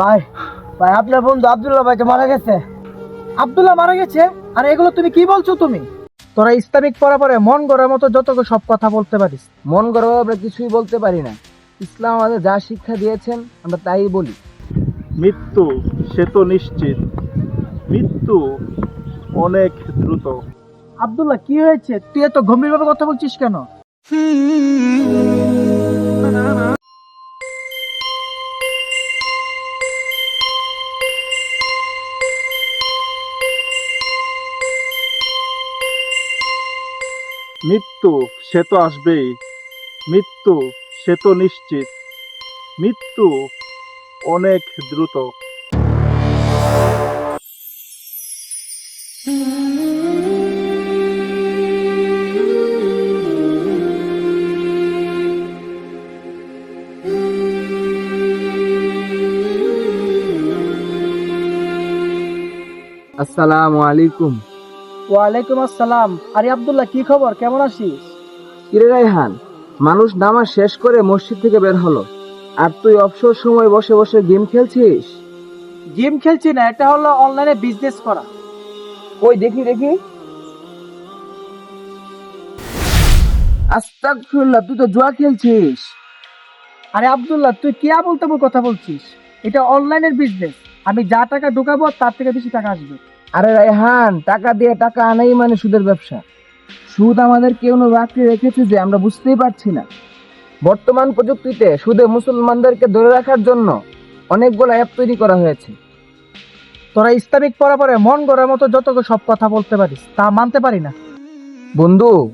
ভাই ভাই আপনার বন্ধু আব্দুল্লাহ ভাই তো মারা গেছে। আব্দুল্লাহ মারা গেছে? আর এগুলো তুমি কি বলছো তুমি? তোরা ইসলামিক পড়া পরে মন গড়ার মতো যত সব কথা বলতে পারিস। মন গর্ব আমরা কিছুই বলতে পারি না। ইসলাম আমাদের যা শিক্ষা দিয়েছেন আমরা তাই বলি। মৃত্যু সে তো নিশ্চিত। মৃত্যু অনেক দ্রুত। আব্দুল্লাহ কি হয়েছে? তুই এত গম্ভীর ভাবে কথা বলছিস কেন? মৃত্যু সে তো আসবেই। মৃত্যু সে তো নিশ্চিত। মৃত্যু অনেক দ্রুত। আসসালামু আলাইকুম। ওয়ালাইকুম আসসালাম। আরে আব্দুল্লাহ কি খবর? কেমন আছিস? কিরে রাইহান মানুষ নামাজ শেষ করে মসজিদ থেকে বের হলো। আর তুই অবসর সময় বসে বসে গেম খেলছিস? গেম খেলছি না এটা হলো অনলাইনে বিজনেস করা। ওই দেখি দেখি। আস্তাগফিরুল্লাহ তুই তো জুয়া খেলছিস। আরে আব্দুল্লাহ তুই কি আবল তাবল কথা বলছিস? এটা অনলাইনের বিজনেস আমি যা টাকা ঢুকাবো তার থেকে বেশি টাকা আসবে। আরে রাইহান টাকা দিয়ে টাকা আনাই মানে সুদের ব্যবসা। সুদ আমাদের কেউ আঁকড়ে রেখেছে যে আমরা বুঝতেই পারছি না। বর্তমান প্রযুক্তিতে সুদে মুসলমানদেরকে ধরে রাখার জন্য অনেকগুলো অ্যাপ তৈরি করা হয়েছে। তোরা ইসলামিক পড়া পরে মন গড়ার মতো যত সব কথা বলতে পারিস, তা মানতে পারি না। বন্ধু,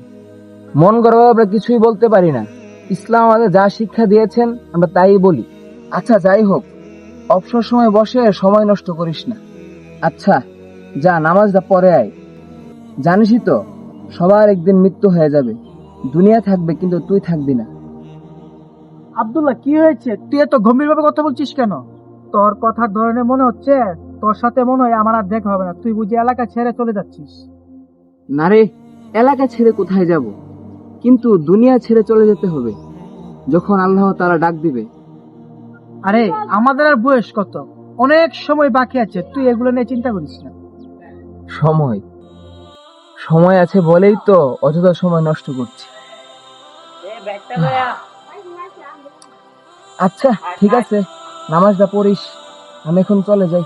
মন গর্ব আমরা কিছুই বলতে পারি না। ইসলাম আমাদের যা শিক্ষা দিয়েছেন, আমরা তাই বলি। আচ্ছা যাই হোক, অবসর সময় বসে সময় নষ্ট করিস না। আচ্ছা। যা নামাজটা পরে আয়। জানিসই তো সবার একদিন মৃত্যু হয়ে যাবে। দুনিয়া থাকবে কিন্তু তুই থাকবি না। আব্দুল্লাহ কি হয়েছে? তুই এত গম্ভীর ভাবে কথা বলছিস কেন? তোর কথার ধরনে মনে হচ্ছে তোর সাথে মনে হয় আমার আর দেখা হবে না। তুই বুঝি এলাকা ছেড়ে চলে যাচ্ছিস। না রে এলাকা ছেড়ে কোথায় যাব? কিন্তু দুনিয়া ছেড়ে চলে যেতে হবে যখন আল্লাহ তারা ডাক দিবে। আরে আমাদের আর বয়স কত? অনেক সময় বাকি আছে তুই এগুলো নিয়ে চিন্তা করিস না। সময়। সময় আছে বলেই তো অযথা সময় নষ্ট করছি। আচ্ছা ঠিক আছে। নামাজটা পড়িস। আমি এখন চলে যাই।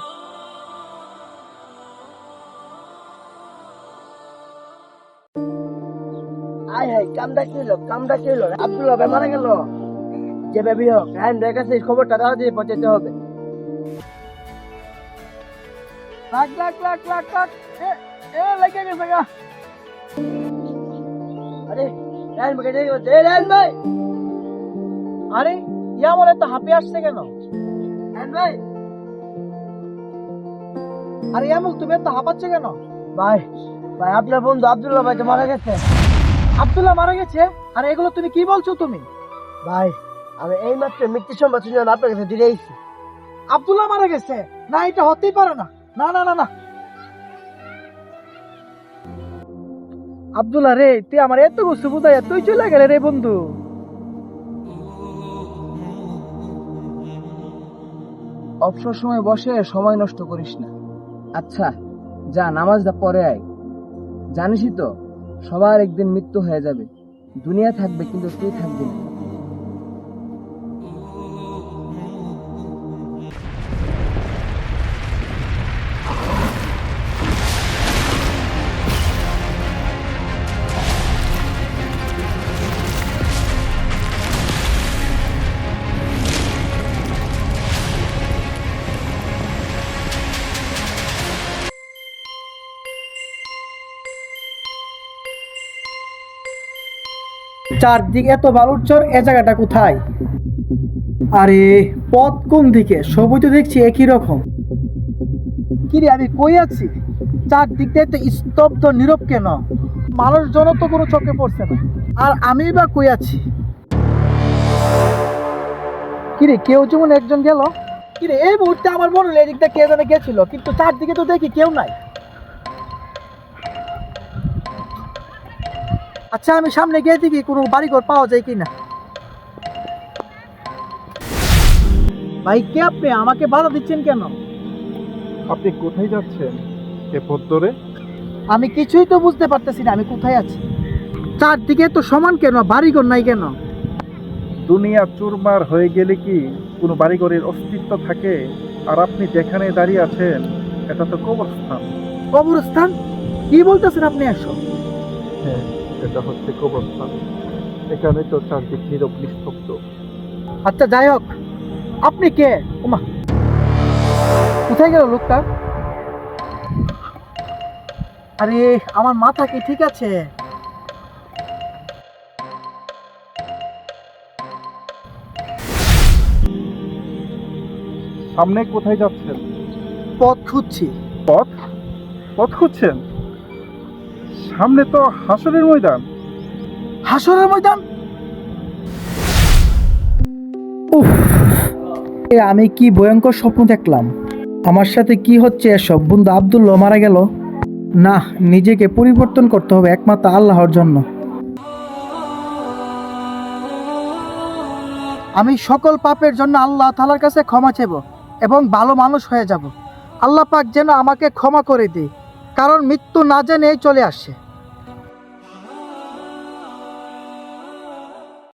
আয় হাই কামটা কি হলো? কামটা কি হলো? আব্দুল্লাহ ভাই মারা গেল। যে বেবি হোক কাছে খবরটা দেওয়া দিয়ে পৌঁছাতে হবে। এ এ লেগে গেছে গা আরে দেখে বলছে "এ রায়ন ভাই। আরে, ইয়া বলে তো হাঁপি আসছে কেন? রায়ন ভাই। আরে ইয়ামুল তুমি এত হাঁপাচ্ছে কেন? ভাই ভাই, আপনার বন্ধু আব্দুল্লাহ ভাই তো মারা গেছে। আব্দুল্লাহ মারা গেছে? আর, এগুলো তুমি কি বলছো তুমি? ভাই, আমি এই মাত্র মৃত্যু শুনলাম আপনার কাছে দিলে আব্দুল্লাহ মারা গেছে? না, এটা হতেই পারে না। না না না না। আব্দুল্লাহ রে তুই আমার এত কিছু বুঝাই তুই চলে গেলে রে বন্ধু। অবসর সময় বসে সময় নষ্ট করিস না। আচ্ছা যা নামাজটা পরে আয়। জানিসই তো সবার একদিন মৃত্যু হয়ে যাবে। দুনিয়া থাকবে কিন্তু তুই থাকবি না। চারদিকে এত বালুর চর, এ জায়গাটা কোথায়? আরে, পথ কোন দিকে? সবুজ তো দেখছি একই রকম। কিরে, আমি কই আছি? চারদিক দিয়ে তো স্তব্ধ, নীরব কেন? মানুষজন তো কোনো চোখে পড়ছে না। আর আমি বা কই আছি? কিরে, কেউ যেমন একজন গেল। কিরে, এই মুহূর্তে আমার মনে হলো এদিকটা কে জানে গেছিল, কিন্তু চারদিকে তো দেখি কেউ নাই। আচ্ছা আমি সামনে গিয়ে দেখি কোনো বাড়িঘর পাওয়া যায় কিনা। ভাই কে আপনি? আমাকে বাধা দিচ্ছেন কেন? আপনি কোথায় যাচ্ছেন? এ পথ ধরে? আমি কিছুই তো বুঝতে পারতেছি না আমি কোথায় আছি? চারদিকে তো সমান কেন? বাড়িঘর নাই কেন? দুনিয়া চুরমার হয়ে গেলে কি কোনো বাড়িঘরের অস্তিত্ব থাকে? আর আপনি যেখানে দাঁড়িয়ে আছেন এটা তো কবরস্থান। কবরস্থান? কি বলতেছেন আপনি এসব? হ্যাঁ। এটা হচ্ছে কবরস্থান। এখানে তো চারদিক নীরব নিস্তব্ধ। আচ্ছা যাই হোক। আপনি কে? ওমা কোথায় গেল লোকটা? আরে আমার মাথা কি ঠিক আছে? সামনে কোথায় যাচ্ছেন? পথ খুঁজছি। পথ? পথ খুঁজছেন? সামনে তো হাসরের ময়দান। হাসরের ময়দান? এ আমি কি ভয়ঙ্কর স্বপ্ন দেখলাম। আমার সাথে কি হচ্ছে এসব? বন্ধু আব্দুল্লাহ মারা গেল। না, নিজেকে পরিবর্তন করতে হবে একমাত্র আল্লাহর জন্য। আমি সকল পাপের জন্য আল্লাহ তালার কাছে ক্ষমা চেব এবং ভালো মানুষ হয়ে যাব। আল্লাহ পাক যেন আমাকে ক্ষমা করে দিই কারণ মৃত্যু না জেনেই চলে আসে।